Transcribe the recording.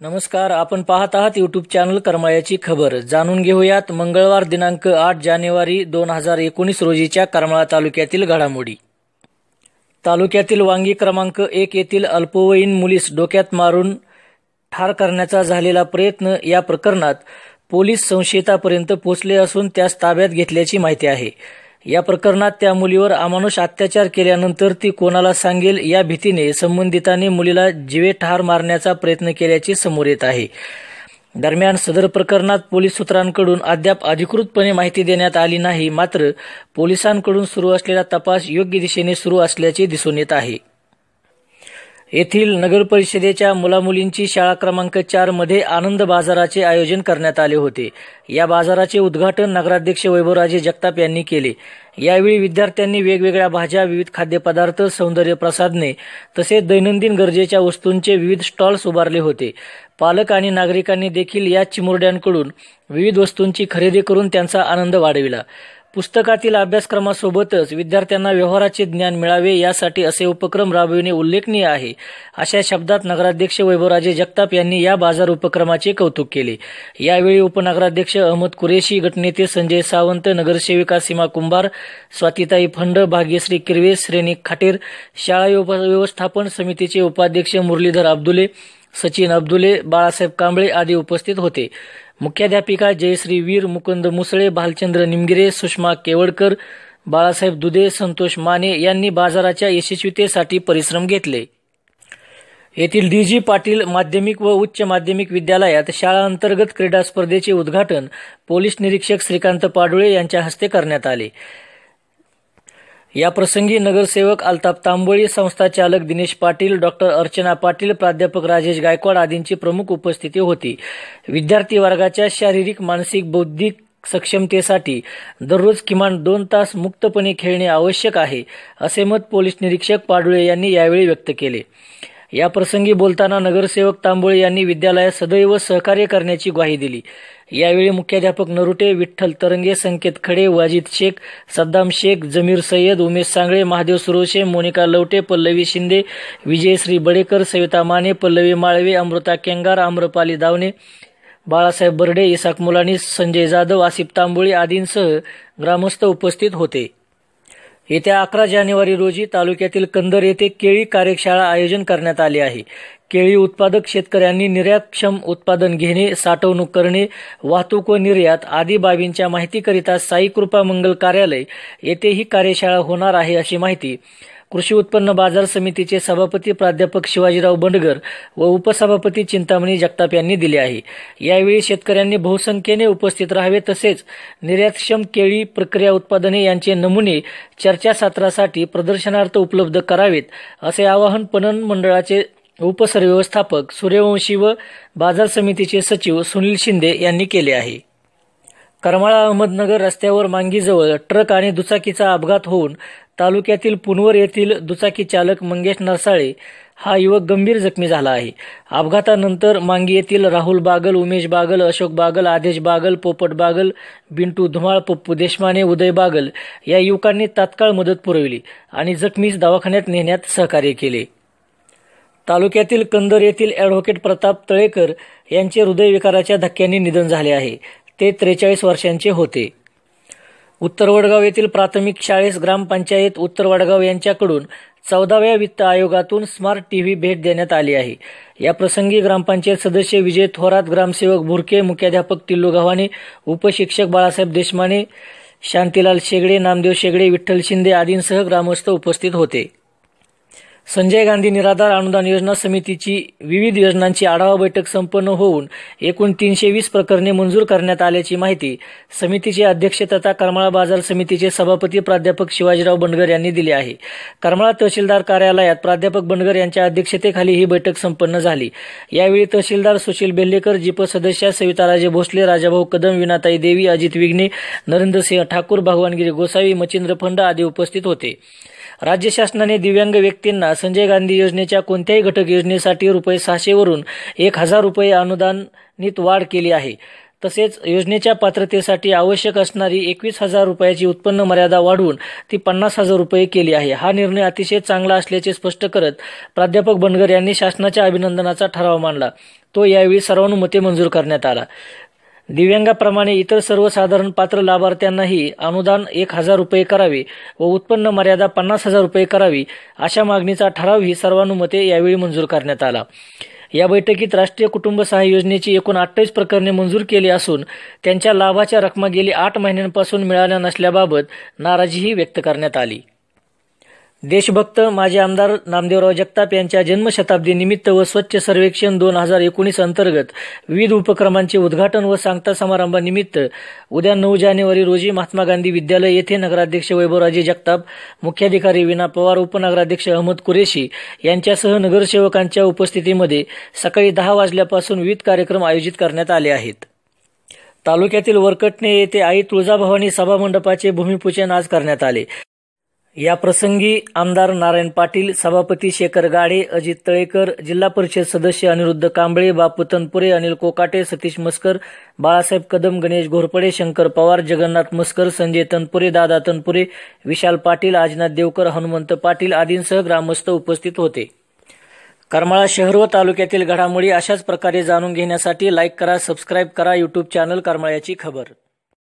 नमस्कार आपण पाहत आहात युट्यूब चॅनल करमाळ्याची खबर. जाणून घेऊयात मंगळवार दिनांक आठ जानेवारी दोन हजार एकोणीस रोजीच्या करमाळा तालुक्यातील घडामोडी. तालुक्यातील वांगी क्रमांक एक येथील अल्पवयीन मुलीस डोक्यात मारून ठार करण्याचा झालेला प्रयत्न या प्रकरणात पोलीस संशयितापर्यंत पोहोचले असून त्यास ताब्यात घेतल्याची माहिती आहे. या प्रकरणात त्या मुलीवर अमानुष अत्याचार केल्यानंतर ती कोणाला सांगेल या भीतीने संबंधितांनी मुलीला जीवे ठार मारण्याचा प्रयत्न केल्याचे समोर येत आहे. दरम्यान सदर प्रकरणात पोलीस सूत्रांकडून अद्याप अधिकृतपणे माहिती देण्यात आली नाही मात्र पोलिसांकडून सुरू असलेला तपास योग्य दिशेने सुरू असल्याचे दिसून येत आहे. येथील नगर परिषदेच्या मुलामुलींची शाळा क्रमांक चारमध्ये आनंद बाजाराचे आयोजन करण्यात आले होते. या बाजाराचे उद्घाटन नगराध्यक्ष वैभवराजे जगताप यांनी केले. यावेळी विद्यार्थ्यांनी वेगवेगळ्या भाज्या विविध खाद्यपदार्थ सौंदर्य प्रसाधने तसेच दैनंदिन गरजेच्या वस्तूंचे विविध स्टॉल्स उभारले होते. पालक आणि नागरिकांनी देखील या चिमुरड्यांकडून विविध वस्तूंची खरेदी करून त्यांचा आनंद वाढविला. पुस्तकातील अभ्यासक्रमासोबतच विद्यार्थ्यांना व्यवहाराचे ज्ञान मिळावे यासाठी असे उपक्रम राबविणे उल्लेखनीय आहे. अशा शब्दात नगराध्यक्ष वैभवराजे जगताप यांनी या बाजार उपक्रमाचे कौतुक केले. यावेळी उपनगराध्यक्ष अहमद कुरेशी गटनेते संजय सावंत नगरसेविका सीमा कुंभार स्वातिताई फंड भाग्यश्री किरवे श्रेणी खाटेर शाळा व्यवस्थापन समितीचे उपाध्यक्ष मुरलीधर अब्दुले सचिन अब्दुले बाळासाहेब कांबळे आदी उपस्थित होते. मुख्याध्यापिका जयश्री वीर मुकुंद मुसळे भालचंद्र निमगिरे सुषमा केवडकर बाळासाहेब दुधे संतोष माने यांनी बाजाराच्या यशस्वीतेसाठी परिश्रम घेतले. येथील डीजी पाटील माध्यमिक व उच्च माध्यमिक विद्यालयात शाळा अंतर्गत क्रीडा स्पर्धेचे उद्घाटन पोलीस निरीक्षक श्रीकांत पाडुळे यांच्या हस्ते करण्यात आले. याप्रसंगी नगरसेवक अल्ताप तांबोळी संस्था चालक दिनेश पाटील डॉक्टर अर्चना पाटील प्राध्यापक राजेश गायकवाड आदींची प्रमुख उपस्थिती होती. विद्यार्थी वर्गाच्या शारीरिक मानसिक बौद्धिक सक्षमतेसाठी दररोज किमान दोन तास मुक्तपणे खेळणे आवश्यक आहे असे मत पोलीस निरीक्षक पाडुळे यांनी यावेळी व्यक्त केले. या प्रसंगी बोलताना नगरसेवक तांबोळे यांनी विद्यालयात सदैव सहकार्य करण्याची ग्वाही दिली. यावेळी मुख्याध्यापक नरुटे विठ्ठल तरंगे संकेत खडे वाजिद शेख सद्दाम शेख जमीर सय्यद उमेश सांगळे महादेव सुरोशे मोनिका लवटे पल्लवी शिंदे विजयश्री बडेकर सविता माने पल्लवी माळवे अमृता केंगार आम्रपाली दावणे बाळासाहेब बर्डे इसाक मुलानी संजय जाधव आसिफ तांबोळी आदींसह ग्रामस्थ उपस्थित होते. येत्या अकरा जानेवारी रोजी तालुक्यातील कंदर येथे केळी कार्यशाळा आयोजन करण्यात आली आहे. केळी उत्पादक शेतकऱ्यांनी निर्यातक्षम उत्पादन घेणे साठवणूक करणे वाहतूक व निर्यात आदी बाबींच्या माहितीकरिता साई कृपा मंगल कार्यालय येथे ही कार्यशाळा होणार आहे अशी माहिती कृषी उत्पन्न बाजार समितीचे सभापती प्राध्यापक शिवाजीराव बंडगर व उपसभापती चिंतामणी जगताप यांनी दिले आहे. यावेळी शेतकऱ्यांनी बहुसंख्येने उपस्थित राहावे तसेच निर्यातक्षम केळी प्रक्रिया उत्पादने यांचे नमुने चर्चासत्रासाठी प्रदर्शनार्थ उपलब्ध करावेत असे आवाहन पणन मंडळाचे उपसरव्यवस्थापक सूर्यवंशी व बाजार समितीचे सचिव सुनील शिंदे यांनी केले आहे. करमाळा अहमदनगर रस्त्यावर मांगीजवळ ट्रक आणि दुचाकीचा अपघात होऊन तालुक्यातील पुनवर येथील दुचाकी चालक मंगेश नरसाळे हा युवक गंभीर जखमी झाला आहे. अपघातानंतर मांगी येथील राहुल बागल उमेश बागल अशोक बागल आदेश बागल पोपट बागल बिंटू धुमाळ पप्पू देशमाने उदय बागल या युवकांनी तात्काळ मदत पुरविली आणि जखमीस दवाखान्यात नेण्यात सहकार्य केले. तालुक्यातील कंदर येथील ॲडव्होकेट प्रताप तळेकर यांचे हृदयविकाराच्या धक्क्याने निधन झाले आहे. ते त्रेचाळीस वर्षांचे होते. उत्तर वडगाव येथील प्राथमिक शाळेस ग्रामपंचायत उत्तर वडगाव यांच्याकडून चौदाव्या वित्त आयोगातून स्मार्ट टीव्ही भेट देण्यात आली आहे. या प्रसंगी ग्रामपंचायत सदस्य विजय थोरात ग्रामसेवक भुरके मुख्याध्यापक टिल्लू गव्हाणे उपशिक्षक बाळासाहेब देशमाने शांतीलाल शेगडे नामदेव शेगडे विठ्ठल शिंदे आदींसह ग्रामस्थ उपस्थित होते. संजय गांधी निराधार अनुदान योजना समितीची विविध योजनांची आढावा बैठक संपन्न होऊन एकूण तीनशे वीस प्रकरणे मंजूर करण्यात आल्याची माहिती समितीचे अध्यक्ष तथा करमाळा बाजार समितीचे सभापती प्राध्यापक शिवाजीराव बंडगर यांनी दिली आहे. करमाळा तहसीलदार कार्यालयात प्राध्यापक बंडगर यांच्या अध्यक्षतेखाली ही बैठक संपन्न झाली. यावेळी तहसीलदार सुशील बेल्लेकर जिप सदस्य सविताराजे भोसले राजाभाऊ कदम विनाताई देवी अजित विघ्ने नरेंद्रसिंह ठाकूर भगवानगिरी गोसावी मचिंद्र फंड आदी उपस्थित होते. राज्य शासनाने दिव्यांग व्यक्तींना संजय गांधी योजनेच्या कोणत्याही घटक योजनेसाठी रुपये सहाशेवरून एक हजार रुपये अनुदानित वाढ केली आहे. तसेच योजनेच्या पात्रतेसाठी आवश्यक असणारी एकवीस हजार रुपयाची उत्पन्न मर्यादा वाढवून ती पन्नास हजार रुपये केली आहे. हा निर्णय अतिशय चांगला असल्याचे स्पष्ट करत प्राध्यापक बनगर यांनी शासनाच्या अभिनंदनाचा ठराव मांडला. तो यावेळी सर्वानुमते मंजूर करण्यात आला. दिव्यांगाप्रमाणे इतर सर्वसाधारण पात्र लाभार्थ्यांनाही अनुदान एक हजार रुपये करावे व उत्पन्न मर्यादा पन्नास हजार रुपये करावी अशा मागणीचा ठरावही सर्वानुमते यावेळी मंजूर करण्यात आला. या बैठकीत राष्ट्रीय कुटुंब सहाय्य योजनेची एकूण अठ्ठावीस प्रकरणे मंजूर केली असून त्यांच्या लाभाच्या रकमा गेली आठ महिन्यांपासून मिळाल्या नसल्याबाबत नाराजीही व्यक्त करण्यात आली. देशभक्त माजी आमदार नामदेवराव जगताप यांच्या जन्मशताब्दी निमित्त व स्वच्छ सर्वेक्षण दोन हजार एकोणीस अंतर्गत विविध उपक्रमांचे उद्घाटन व सांगता समारंभानिमित्त उद्या नऊ जानेवारी रोजी महात्मा गांधी विद्यालय येथे नगराध्यक्ष वैभवराजे जगताप मुख्याधिकारी विना पवार उपनगराध्यक्ष अहमद कुरेशी यांच्यासह नगरसेवकांच्या उपस्थितीमध्ये सकाळी दहा वाजल्यापासून विविध कार्यक्रम आयोजित करण्यात आले आहेत. तालुक्यातील वरकटणे येथे आई तुळजाभवानी सभामंडपाचे भूमिपूजन आज करण्यात आले. या प्रसंगी आमदार नारायण पाटील सभापती शेखर गाडे अजित तळेकर जिल्हा परिषद सदस्य अनिरुद्ध कांबळे बापू तनपुरे अनिल कोकाटे सतीश मस्कर बाळासाहेब कदम गणेश घोरपडे शंकर पवार जगन्नाथ मस्कर संजय तनपुरे दादा तनपुरे विशाल पाटील आजनाथ देवकर हनुमंत पाटील आदींसह ग्रामस्थ उपस्थित होते. करमाळा शहर व तालुक्यातील घडामोडी अशाच प्रकारे जाणून घेण्यासाठी लाईक करा सबस्क्राईब करा युट्यूब चॅनल करमाळ्याची खबर.